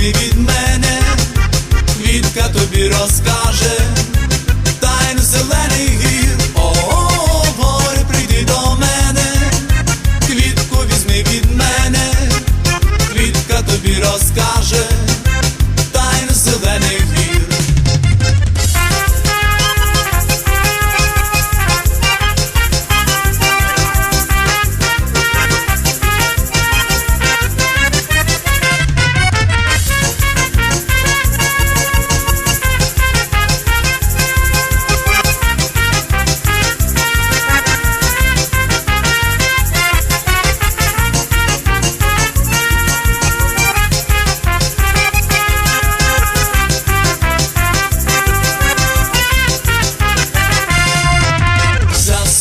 Від мене квітка тобі розказує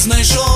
знайшов.